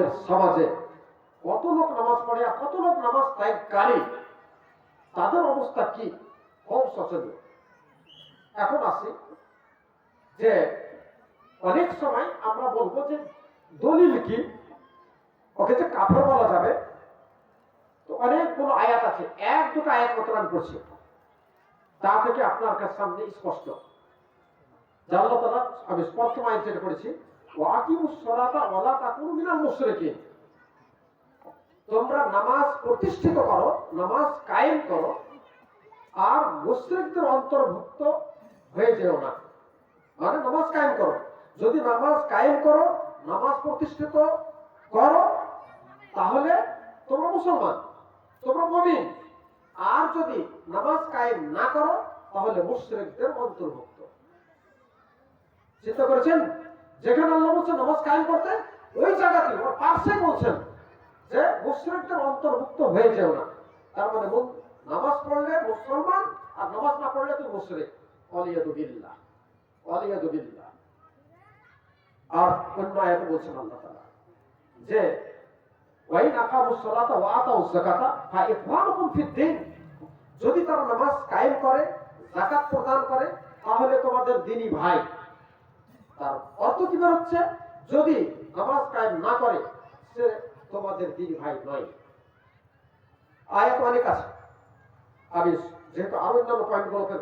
আমাদের সমাজে কত লোক নামাজ পড়ে আর কত লোক নামাজ ত্যাগকারী তাদের অবস্থা কি? কম শোচনীয় এখন আসি যে অনেক সময় আমরা বলব যে দলিল কি? ওকে যে কাফের বলা যাবে, তো অনেকগুলো আয়াত আছে। এক, দুটো আয়াত আমি করছি তা থেকে আপনার কাছে সামনে স্পষ্ট। আল্লাহ তাআলা, আমি স্পষ্ট আয়াত যেটা করেছি তোমরা নামাজ প্রতিষ্ঠিত করো, নামাজ কায়েম করো, আর মুশরিকদের অন্তর্ভুক্ত হয়ে যেও না। মানে নামাজ কায়েম করো। যদি নামাজ কায়েম করো, নামাজ প্রতিষ্ঠিত করো, তাহলে তোমরা মুসলমান, তোমরা মমিন। আর যদি নামাজ কায়েম না করো, তাহলে মুশরিকদের অন্তর্ভুক্ত। চিন্তা করেছেন? যেখানে আল্লাহ বলছেন নামাজ কায়েম করতে, ওই জায়গাতে ওর পাশে বলছেন যে মুশরিকদের অন্তর্ভুক্ত হয়ে যেও না। তার মানে নামাজ পড়লে মুসলমান আর নামাজ না পড়লে তুই মুশরিক। অলিয়াদু বিল্লাহ। আর অন্য আয়াতে বলছেন আল্লাহ তাআলা যে, ওয়াইন আকামুস সালাতা ওয়া আতাউস যাকাতা ফা ইখওয়ানুকুম ফিদ-দ্বীন যদি তারা নামাজ কায়েম করে, যাকাত প্রদান করে, তাহলে তোমাদের দিনী ভাই। তার অর্থ কি বের হচ্ছে যদি নামাজ কায়েম না করে, সে তোমাদের দিনী ভাই নয়। আয়াত অনেক আছে। আমি যেহেতু আরও অন্যান্য পয়েন্টগুলোকে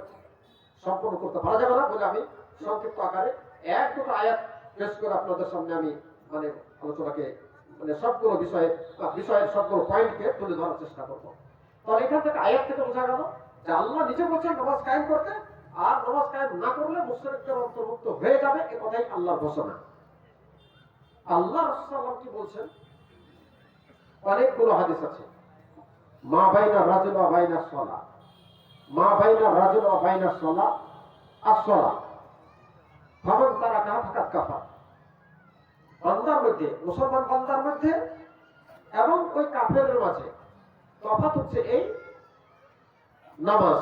সম্পূর্ণ করতে পারা যাবে না বলে আমি সংক্ষিপ্ত আকারে এক দুটো আয়াত পেশ করে আপনাদের সামনে আমি মানে আলোচনাকে মানে সবগুলো বিষয়ে বিষয়ের সবগুলো পয়েন্টকে তুলে ধরার চেষ্টা করব। তাহলে এখান থেকে আয়াত থেকে বোঝা গেল যে আল্লাহ নিজে বলছেন নামাজ কায়েম করতে আর নামাজ কায়েম না করলে মুশরিকদের অন্তর্ভুক্ত হয়ে যাবে, এ কথাই আল্লাহর ঘোষণা। আল্লাহ রাসূলুল্লাহ কি বলছেন? অনেকগুলো হাদিস আছে। মা বাইনা রাজুল বাইনা সলা। মা বাইনা রাজুল বাইনা সলা আসলা ফামান তারা কাহা ফাকাত কাফা বান্দার মধ্যে, মুসলমান বান্দার মধ্যে এবং ওই কাফেরের মাঝে তফাত হচ্ছে এই নামাজ,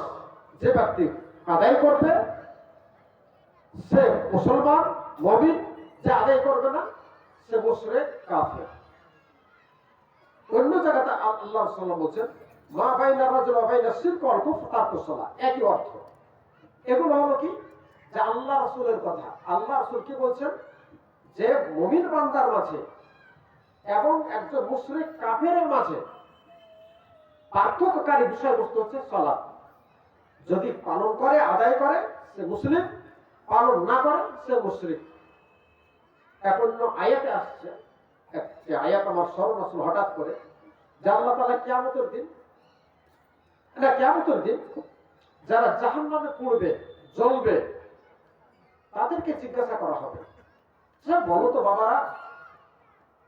যে ব্যক্তি আদায় করবে। সে মুসলমান মবিন যে আদায় করবে না, সে মুশরিক, কাফের। অন্য জায়গাতে আল্লাহ সাল্লাম বলছেন, মা বাইনা রাজুল বাইনা ওয়াল কুফর তারকুস সালাহ একই অর্থ। এগুলো হলো কি? যে আল্লাহ রাসূলের কথা। আল্লাহ রাসূল কি বলছেন? যে মুমিন বান্দার মাঝে এবং একজন মুশরিক কাফের মাঝে পার্থক্যকারী বিষয়বস্তু হচ্ছে সলাৎ। যদি পালন করে, আদায় করে, সে মুসলিম। পালন না করে, সে মুসলিম। এখন আয়াতে আসছে, একটি আয়াত আমার স্মরণ আসল হঠাৎ করে। যে আল্লাহ তালা কিয়ামতের দিন না, কিয়ামতের দিন যারা জাহান নামে পড়বে, জ্বলবে, তাদেরকে জিজ্ঞাসা করা হবে। যে বলো তো বাবারা,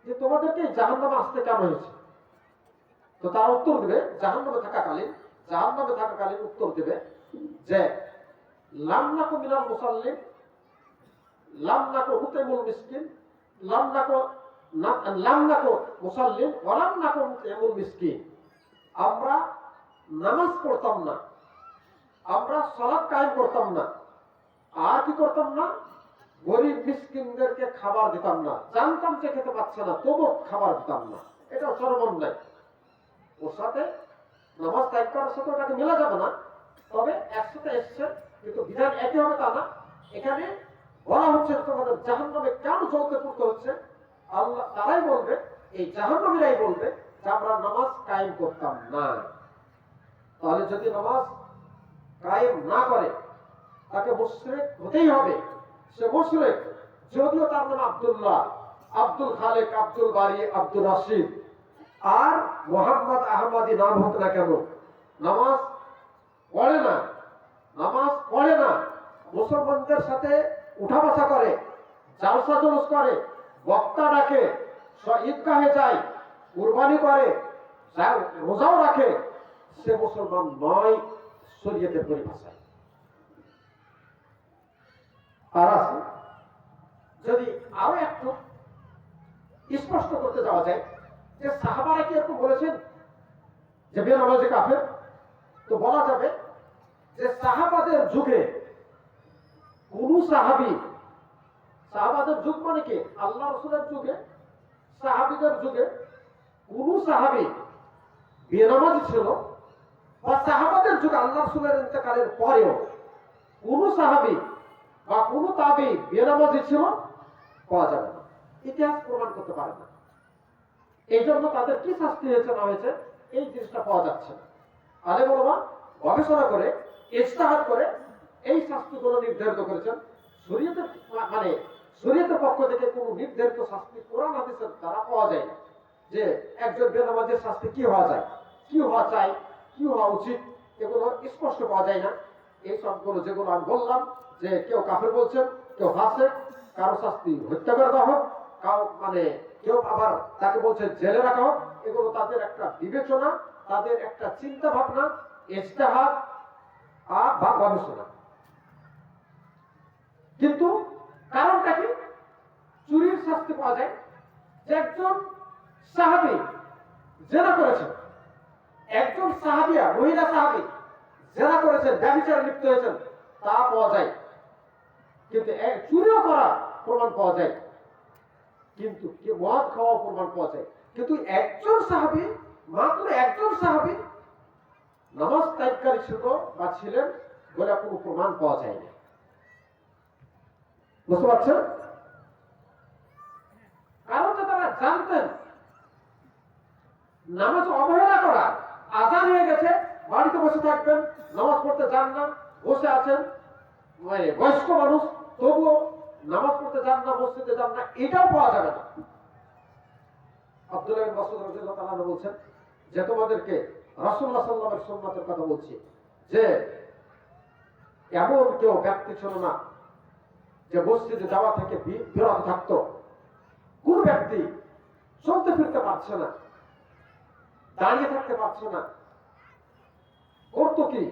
যে তোমাদেরকে জাহান নামে আসতে কেন হয়েছে? তো তার উত্তর দেবে জাহান নামে থাকাকালীন জাহান নামে থাকাকালীন উত্তর দেবে যে লামনাকো মিনাল মুসাল্লিম লামনাকো হুতেমুল মিসকিন লামনাকো লামনাকো মুসাল্লিম ওয়ালামনাকো হুতেমুল মিসকিন। আমরা নামাজ পড়তাম না, আমরা সালাত কায়েম করতাম না, আর কি করতাম না? গরিব মিসকিনদেরকে খাবার দিতাম না, জানতাম যে খেতে পাচ্ছে না তবু খাবার দিতাম না। এটা চরম অন্যায়। ওর সাথে নামাজ ত্যাগ করার সাথে ওটাকে মেলা যাবে না। তবে একসাথে এসছে, কিন্তু বিধান একই হবে তা না। এখানে বলা হচ্ছে তোমাদের জাহান নামে কেন চলতে পড়তে হচ্ছে? আল্লাহ তারাই বলবে, এই জাহান্নামীরাই বলবে যে আমরা নামাজ কায়েম করতাম না। তাহলে যদি নামাজ কায়েম না করে, তাকে মুশরিক হতেই হবে। সে মুশরিক, যদিও তার নাম আব্দুল্লাহ, আব্দুল খালেক, আব্দুল বারি, আব্দুল রাশিদ। আর মোহাম্মদ আহমদি নাম হোক না কেন? নামাজ পড়ে না। নামাজ পড়ে না। মুসলমানদের সাথে উঠা বসা করে, জালসা জলস করে, বক্তা ডাকে, ঈদগাহে যায়, কুরবানি করে রোজাও রাখে, সে মুসলমান নয়, শরীয়তের পরিভাষায়। আর আছে, যদি আরও একটু স্পষ্ট করতে যাওয়া যায় সাহাবারা কি এরকম বলেছেন? যে বেনামাজি কাফের? তো বলা যাবে যে সাহাবাদের যুগে কোন সাহাবি, সাহাবাদের যুগ মানে কি? আল্লাহ রসুলের যুগে, সাহাবিদের যুগে কোন সাহাবি বেনামাজি ছিল বা সাহাবাদের যুগে আল্লাহ রসুলের ইন্তেকালের পরেও কোন সাহাবি বা কোন তাবি বেনামাজি ছিল, পাওয়া যাবে না। ইতিহাস প্রমাণ করতে পারে না। এই জন্য তাদের কি শাস্তি হয়েছে না হয়েছে, এই জিনিসটা পাওয়া যাচ্ছে না। আলে বলবা গবেষণা করে ইস্তাহাত করে এই শাস্তিগুলো নির্ধারিত করেছেন। শরীয়তের মানে শরীয়তের পক্ষ থেকে কোনো নির্ধারিত শাস্তি কোরআন হাদিসের দ্বারা পাওয়া যায় না। যে একজন বেনামাজের শাস্তি কি হওয়া যায়? কি হওয়া চাই? কি হওয়া উচিত? এগুলো স্পষ্ট পাওয়া যায় না। এই সবগুলো যেগুলো আমি বললাম, যে কেউ কাফের বলছেন, কেউ হাসে কারও শাস্তি হত্যা করে দেওয়া হোক মানে কেউ আবার তাকে বলছে, জেলে রাখা। হোক এগুলো তাদের একটা বিবেচনা, তাদের একটা চিন্তা ভাবনা ইজতেহাদ আর বা গবেষণা। কিন্তু কারণটা কি? চুরির শাস্তি পাওয়া যায়। যে একজন সাহাবি জেনা করেছেন একজন সাহাবিয়া মহিলা সাহাবি জেনা করেছেন ব্যবচারে লিপ্ত হয়েছেন, তা পাওয়া যায়। কিন্তু চুরিও করা প্রমাণ পাওয়া যায়। কিন্তু মদ খাওয়া প্রমাণ পাওয়া যায়। কিন্তু একজন সাহাবি, মাত্র একজন সাহাবি নামাজ ত্যাগকারী ছিল বা ছিলেন বলে কোনো প্রমাণ পাওয়া যায় না। বুঝতে পারছেন? কারণ যে তারা জানতেন, নামাজ অবহেলা করা, আজান হয়ে গেছে, বাড়িতে বসে থাকবেন, নামাজ পড়তে যান না, বসে আছেন মানে বয়স্ক মানুষ, তবুও নামাজ পড়তে যান না, মসজিদে যান না, এটাও পাওয়া যাবে না। আব্দুল্লাহ বিন মাসউদ রাদিয়াল্লাহু বলছেন যে, তোমাদেরকে রাসূলুল্লাহ সাল্লাল্লাহু আলাইহি সুন্নাতের কথা বলছি যে, এমন কেউ ব্যক্তি ছিল না যে মসজিদে যাওয়া থেকে বিরত থাকতো। কোন ব্যক্তি চলতে ফিরতে পারছে না, দাঁড়িয়ে থাকতে পারছে না, করতো কি?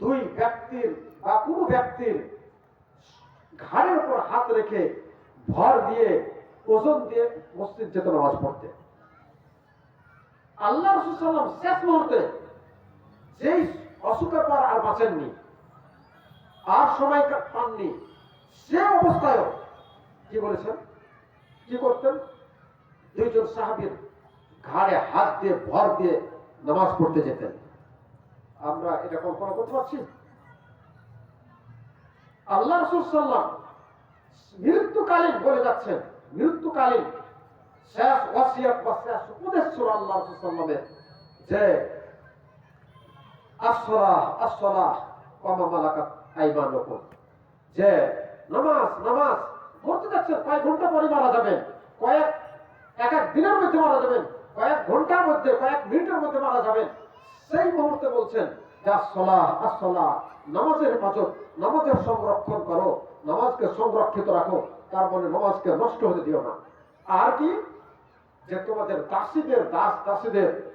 দুই ব্যক্তির বা কোন ব্যক্তির ঘাড়ের উপর হাত রেখে ভর দিয়ে ওজন দিয়ে মসজিদ যেত নামাজ পড়তে। আল্লাহ রসুল সাল্লাম শেষ মুহূর্তে যেই অসুখের পর আর বাঁচেননি, আর সময় পাননি, সে অবস্থায় কি বলেছেন? কি করতেন? দুইজন সাহাবীর ঘাড়ে হাত দিয়ে ভর দিয়ে নামাজ পড়তে যেতেন। আমরা এটা কল্পনা করতে পারছি? আল্লাহ রসুল সাল্লাম মৃত্যুকালীন বলে যাচ্ছেন। মৃত্যুকালীন শেষ ওয়াসিয়াত বা শেষ উপদেশ ছিল আল্লাহ যে কমা মালাকাত যে, নামাজ নামাজ যাচ্ছেন, কয়েক ঘণ্টা পরে মারা যাবেন, কয়েক, এক এক দিনের মধ্যে মারা যাবেন, কয়েক ঘণ্টার মধ্যে, কয়েক মিনিটের মধ্যে মারা যাবেন। সেই মুহূর্তে বলছেন, যা সলা, আসলা, নামাজের পাচক নামাজের সংরক্ষণ করো, নামাজকে সংরক্ষিত রাখো, তার মানে নামাজকে নষ্ট হতে দিও না। আর কি? যে তোমাদের দাসীদের, দাস দাসীদের